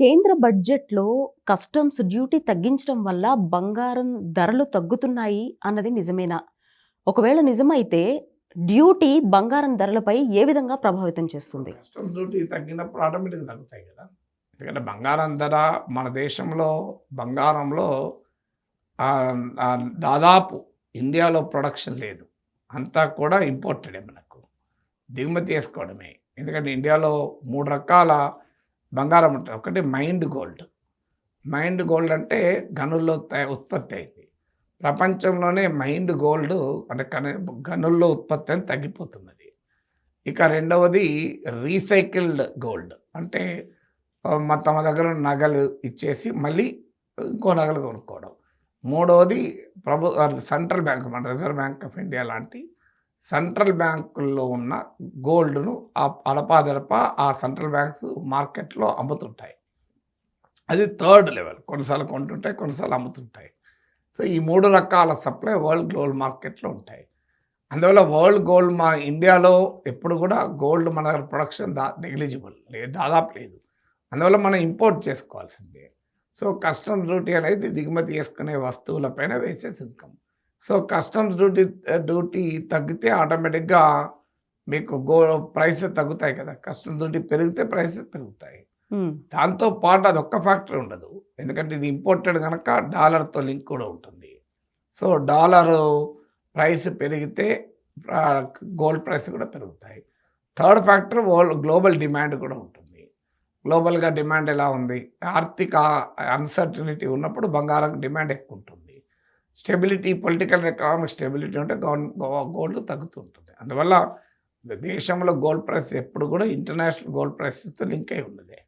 కేంద్ర బడ్జెట్‌లో customs duty తగ్గించడం వల్ల బంగారం ధరలు తగ్గుతున్నాయి అన్నది నిజమేనా? ఒకవేళ నిజమైతే డ్యూటీ బంగారం ధరలపై ఏ విధంగా ప్రభావితం చేస్తుంది? కస్టమ్స్ డ్యూటీ తగ్గినప్పుడు ఆటోమేటిక్గా తగ్గుతాయి కదా ఎందుకంటే బంగారం ధర మన దేశంలో బంగారంలో దాదాపు ఇండియాలో ప్రొడక్షన్ లేదు అంతా కూడా ఇంపోర్టెడే మనకు దిగుమతి చేసుకోవడమే ఎందుకంటే ఇండియాలో మూడు రకాల బంగారం ఉంటుంది ఒకటి మైండ్ గోల్డ్. మైండ్ గోల్డ్ అంటే గనుల్లో తయ- ఉత్పత్తి అయింది. ప్రపంచంలోనే మైండ్ గోల్డ్ అంటే కన గనుల్లో ఉత్పత్తి అని తగ్గిపోతున్నది. ఇక రెండవది రీసైకిల్డ్ గోల్డ్. అంటే తమ దగ్గర నగలు ఇచ్చేసి మళ్ళీ ఇంకో నగలు కొనుక్కోవడం. మూడవది ప్రభు సెంట్రల్ బ్యాంక్ మన రిజర్వ్ బ్యాంక్ ఆఫ్ ఇండియా లాంటి సెంట్రల్ బ్యాంకుల్లో ఉన్న గోల్డ్ను ఆ అడపాదడప ఆ సెంట్రల్ బ్యాంక్స్ మార్కెట్లో అమ్ముతుంటాయి. అది థర్డ్ లెవెల్. కొన్నిసార్లు కొంటుంటాయి కొన్నిసార్లు అమ్ముతుంటాయి. సో ఈ మూడు రకాల సప్లై వరల్డ్ గోల్డ్ మార్కెట్లో ఉంటాయి. అందువల్ల వరల్డ్ గోల్డ్ మా ఇండియాలో ఎప్పుడు కూడా గోల్డ్ మన దగ్గర ప్రొడక్షన్ దా నెగ్లిజిబుల్ లేదు దాదాపు లేదు. అందువల్ల మనం ఇంపోర్ట్ చేసుకోవాల్సిందే. సో కస్టమ్ డ్యూటీ అనేది దిగుమతి చేసుకునే వస్తువులపైన వేసే సుంకం. సో కస్టమ్స్ డ్యూటీ డ్యూటీ తగ్గితే ఆటోమేటిక్గా మీకు గో ప్రైస్ తగ్గుతాయి కదా. కస్టమ్స్ డ్యూటీ పెరిగితే ప్రైసెస్ పెరుగుతాయి. దాంతో పాటు అది ఒక్క ఫ్యాక్టర్ ఉండదు. ఎందుకంటే ఇది ఇంపోర్టెడ్ కనుక డాలర్తో లింక్ కూడా ఉంటుంది. సో డాలరు ప్రైస్ పెరిగితే గోల్డ్ ప్రైస్ కూడా పెరుగుతాయి. Third factor world global demand కూడా ఉంటుంది. గ్లోబల్గా డిమాండ్ ఎలా ఉంది? ఆర్థిక అన్సర్టనిటీ ఉన్నప్పుడు బంగారం డిమాండ్ ఎక్కువ ఉంటుంది. స్టెబిలిటీ పొలిటికల్ ఎకనామిక్ స్టెబిలిటీ ఉంటే గవర్న గోల్డ్ తగ్గుతుంటుంది. అందువల్ల దేశంలో గోల్డ్ ప్రైస్ ఎప్పుడు కూడా ఇంటర్నేషనల్ గోల్డ్ ప్రైస్తో లింక్ అయి ఉన్నది